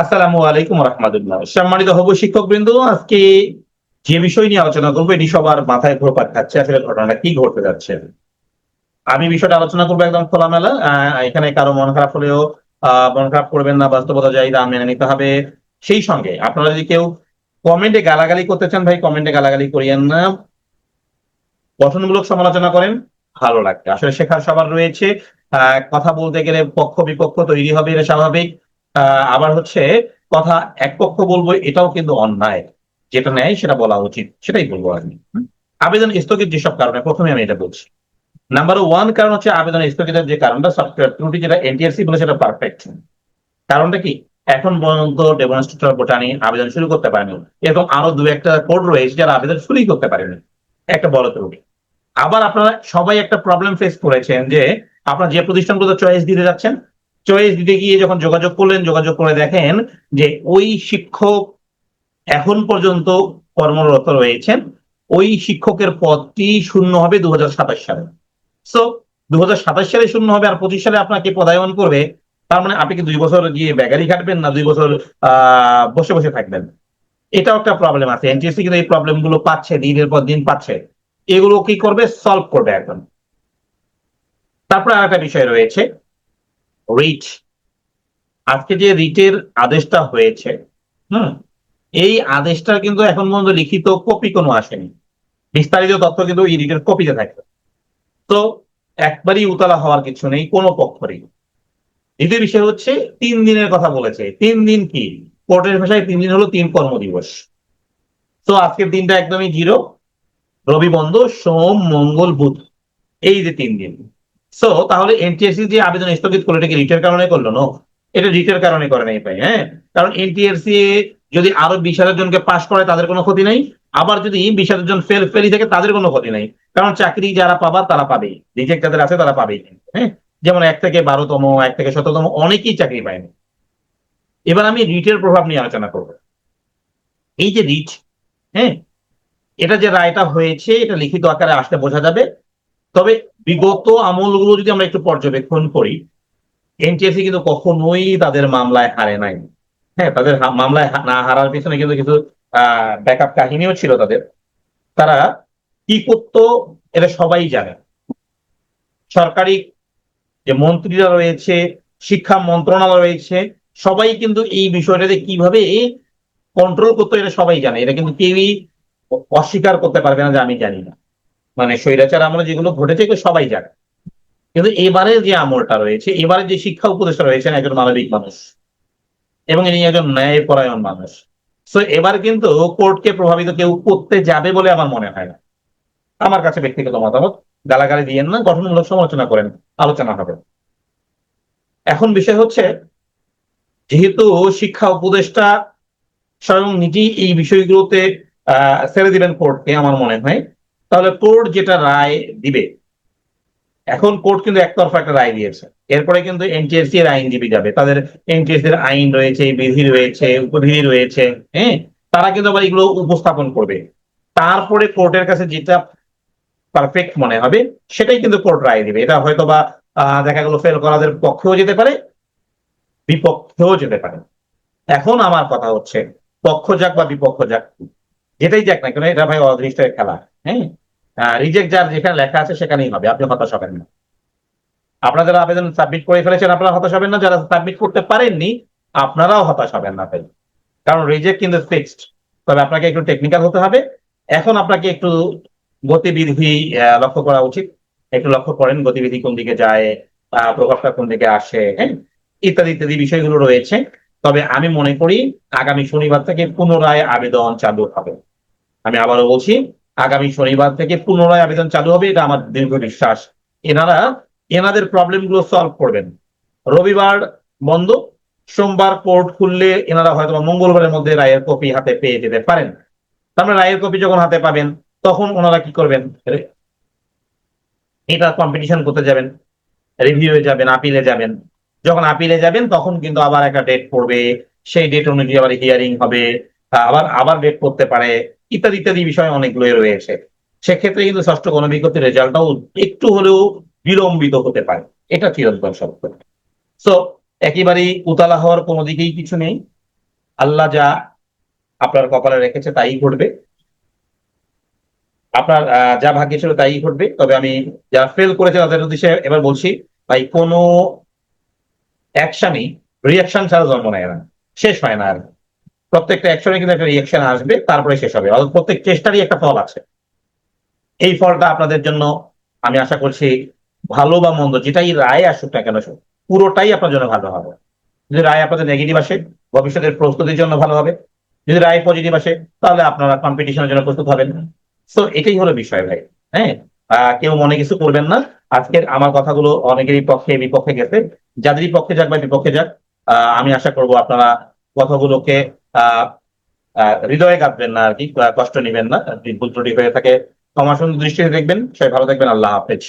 আসসালামু আলাইকুম রহমতুল্লাহ। সম্মানিত হব শিক্ষক বৃন্দ আজকে যে বিষয় নিয়ে আলোচনা করব, এটি সবার মাথায় ঘোরপাক খাচ্ছে। আসলে ঘটনাটা কি ঘটতে যাচ্ছে? আমি বিষয়টা আলোচনা করব একদম খোলামেলা। এখানে কারও মন খারাপ হলেও মন খারাপ করবেন না, বাস্তবতা যাই তা মেনে নিতে হবে। সেই সঙ্গে আপনারা যদি কেউ কমেন্টে গালাগালি করতে চান, ভাই, কমেন্টে গালাগালি করিয়েন না। গঠনমূলক সমালোচনা করেন, ভালো লাগবে। আসলে শেখার সবার রয়েছে। কথা বলতে গেলে পক্ষ বিপক্ষ তৈরি হবে, এটা স্বাভাবিক। আবার হচ্ছে কথা এক পক্ষ বলব, এটাও কিন্তু অন্যায়। যেটা নেয় সেটা বলা উচিত, সেটাই বলব আমি। আবেদন স্থগিত যেসব কারণে, প্রথমে আমি এটা বলছি। নাম্বার ওয়ান কারণ হচ্ছে আবেদন স্থগিতের যে কারণটা সফটওয়্যার ত্রুটি যেটা এনটিআরসি বলে সেটা পারফেক্ট কারণটা কি? এখন পর্যন্ত ডেমনস্ট্রেটর বোটানি আবেদন শুরু করতে পারেনি এরকম আরও দু একটা কোড রয়েছে যারা আবেদন শুরুই করতে পারেনি একটা বড় ত্রুটি। আবার আপনারা সবাই একটা প্রবলেম ফেস করেছেন যে, আপনারা যে প্রতিষ্ঠানগুলো চয়েস দিতে যাচ্ছেন চয়েস দিতে গিয়ে যখন যোগাযোগ করলেন, যোগাযোগ করে দেখেন যে ওই শিক্ষক এখন পর্যন্ত কর্মরত রয়েছেন। ওই শিক্ষকের পদটি শূন্য হবে দুই হাজার সাতাশ সালে। সো দুই হাজার সাতাশ সালে শূন্য হবে আর পঁচিশ সালে আপনাকে পদায়ন করবে। তার মানে আপনি কি দুই বছর গিয়ে ব্যাগারি কাটবেন না দুই বছর বসে বসে থাকবেন? এটাও একটা প্রবলেম আছে। এনটিএসসি কিন্তু এই প্রবলেমগুলো পাচ্ছে, দিনের পর দিন পাচ্ছে। এগুলো কি করবে? সলভ করবে একদম। তারপরে আর একটা বিষয় রয়েছে। রিট। আজকে যে রিটের আদেশটা হয়েছে, হুম, এই আদেশটা কিন্তু এখন পর্যন্ত লিখিত কপি কোনো আসেনি। বিস্তারিত তথ্য কিন্তু এই রিটের কপিতে থাকে তো একবারই উতলা হওয়ার কিছু নেই, কোনো পক্ষরই দ্বিতীয় বিষয় হচ্ছে, তিন দিনের কথা বলেছে। তিন দিন কি? কোর্টের ভাষায় তিন দিন হলো তিন কর্মদিবস। তো আজকের দিনটা একদমই জিরো। রবি বন্ধ, সোম, মঙ্গল, বুধ, এই যে তিন দিন। সো তাহলে এনটিএসসি যে আবেদন স্থগিত করল, এটা কি রিটের কারণে করল? নো এটা রিটের কারণে করে নাই ভাই হ্যাঁ? কারণ এনটিএসসি যদি আরও বিশ হাজার জনকে পাশ করে, তাদের কোনো ক্ষতি নাই। আবার যদি বিশ হাজার জন ফেল ফেলি থাকে, তাদের কোনো ক্ষতি নাই। কারণ চাকরি যারা পাবার তারা পাবেই। রিজেক্ট যাদের আছে, তারা পাবেই। হ্যাঁ? যেমন এক থেকে বারোতম, এক থেকে শততম অনেকেই চাকরি পায়নি এবার আমি রিটের প্রভাব নিয়ে আলোচনা করব। এই যে রিট হ্যাঁ? এটা যে রায়টা হয়েছে, এটা লিখিত আকারে আসলে বোঝা যাবে। তবে বিগত আমলগুলো যদি আমরা একটু পর্যবেক্ষণ করি এনটিএসসি কিন্তু কখনোই তাদের মামলায় হারে নাই। হ্যাঁ তাদের মামলায় না হারার পিছনে কিন্তু কিছু ব্যাকআপ কাহিনীও ছিল তাদের। তারা কি করতো, এটা সবাই জানে। সরকারি যে মন্ত্রীরা রয়েছে, শিক্ষা মন্ত্রণালয় রয়েছে, সবাই কিন্তু এই বিষয়টাতে কীভাবে কন্ট্রোল করতে, এটা সবাই জানে। এটা কিন্তু কেউই অস্বীকার করতে পারবে না যে আমি জানি না। মানে স্বৈরাচার আমলে যেগুলো ঘটেছে সবাই জানে। কিন্তু এবারে যে আমলটা রয়েছে, এবারে যে শিক্ষা উপদেষ্টা রয়েছেন একজন মানবিক মানুষ এবং ইনি একজন ন্যায়পরায়ণ মানুষ। তো এবার কিন্তু কোর্টকে প্রভাবিত কেউ করতে যাবে বলে আমার মনে হয় না। আমার কাছে ব্যক্তিগত মতামত, গালাগালি দিয়েন না, গঠনমূলক সমালোচনা করেন, আলোচনা হবে। এখন বিষয় হচ্ছে, যেহেতু শিক্ষা উপদেষ্টা স্বয়ং নিজেই এই বিষয়গুলোতে, আহ, ছেড়ে দিবেন কোর্টকে, আমার মনে হয় তাহলে কোর্ট যেটা রায় দিবে। এখন কোর্ট কিন্তু একতরফা একটা রায় দিয়েছে। এরপরে কিন্তু এনটিএসসি এর আইনজীবী যাবে। তাদের এনটিএসসি এর আইন রয়েছে, বিধি রয়েছে উপবিধি রয়েছে হ্যাঁ? তারা কিন্তু আবার এগুলো উপস্থাপন করবে। তারপরে কোর্টের কাছে যেটা পারফেক্ট মনে হবে, সেটাই কিন্তু কোর্ট রায় দিবে। এটা হয়তো বা দেখা গেল ফেল করাদের পক্ষেও যেতে পারে, বিপক্ষেও যেতে পারে। এখন আমার কথা হচ্ছে, পক্ষ যাক বা বিপক্ষ যাক, যেটাই যাক না কেন, এটা ভাই অদৃষ্টের খেলা। হ্যাঁ? রিজেক্ট যার যেখানে লেখা আছে সেখানেই হবে, আপনি হতাশ হবেন না। আপনারা যারা আবেদন সাবমিট করে ফেলেছেন, আপনারা হতাশ হবেন না। যারা সাবমিট করতে পারেননি, আপনারাও হতাশ হবেন না ভাই। কারণ রিজেক্ট কিন্তু ফিক্সড তবে আপনাকে একটু টেকনিক্যাল হতে হবে। এখন আপনাকে একটু গতিবিধি লক্ষ্য করা উচিত। একটু লক্ষ্য করেন গতিবিধি কোন দিকে যায় প্রভাবটা কোন দিকে আসে হ্যাঁ? ইত্যাদি ইত্যাদি বিষয়গুলো রয়েছে। তবে আমি মনে করি, আগামী শনিবার থেকে পুনরায় আবেদন চালু হবে। আমি আবারও বলছি আগামী শনিবার থেকে পুনরায় আবেদন চালু হবে, এটা আমার দীর্ঘ বিশ্বাস এনারা, এনাদের প্রবলেমগুলো সলভ করবেন। রবিবার বন্ধ, সোমবার কোর্ট খুললে এনারা হয়তো মঙ্গলবারের মধ্যে রায়ের কপি হাতে পেয়ে যেতে পারেন। তারপরে রায়ের কপি যখন হাতে পাবেন, তখন ওনারা কি করবেন? এটা কম্পিটিশন করতে যাবেন রিভিউয়ে যাবেন আপিলে যাবেন। যখন আপিলে যাবেন, তখন কিন্তু আবার একটা ডেট পড়বে। সেই ডেট অনুযায়ী আবার হিয়ারিং হবে। আবার আবার ডেট করতে পারে, ইত্যাদি ইত্যাদি বিষয় অনেকগুলোই রয়েছে। সেক্ষেত্রে কিন্তু ষষ্ঠ গণবিজ্ঞপ্তির রেজাল্টটাও একটু হলেও বিলম্বিত হতে পারে। এটা চিরন্তন সত্য। সো একেবারেই উতালা হওয়ার কোনো দিকেই কিছু নেই। আল্লাহ যা আপনার কপালে রেখেছে তাই ঘটবে। আপনার যা ভাগ্য ছিল তাই ঘটবে। তবে আমি যারা ফেল করেছে তাদের উদ্দেশ্যে এবার বলছি, ভাই, কোনো অ্যাকশনই রিয়াকশন ছাড়া জন্ম নেয় না। শেষ হয় না আর। প্রত্যেকটা অ্যাকশনে কিন্তু একটা রিয়াকশন আসবে, তারপরে শেষ হবে। অর্থাৎ প্রত্যেক চেষ্টারই একটা ফল আছে। এই ফলটা আপনাদের জন্য আমি আশা করছি ভালো বা মন্দ, যেটাই রায় আসুক না কেন, পুরোটাই আপনার জন্য ভালো হবে। যদি রায় আপনাদের নেগেটিভ আসে, ভবিষ্যতের প্রস্তুতির জন্য ভালো হবে। যদি রায় পজিটিভ আসে, তাহলে আপনারা কম্পিটিশনের জন্য প্রস্তুত হবেন। তো এটাই হলো বিষয় ভাই হ্যাঁ? কেউ মনে কিছু করবেন না। আজকের আমার কথাগুলো অনেকেরই পক্ষে, বিপক্ষে গেছে। যাদেরই পক্ষে যাক বা বিপক্ষে যাক আমি আশা করব আপনারা কথাগুলোকে হৃদয়ে কাঁদবেন না আর কি কষ্ট নেবেন না। ভুল ত্রুটি হয়ে থাকে সমাসন দৃষ্টিতে দেখবেন। সবাই ভালো থাকবেন। আল্লাহ হাফেজ।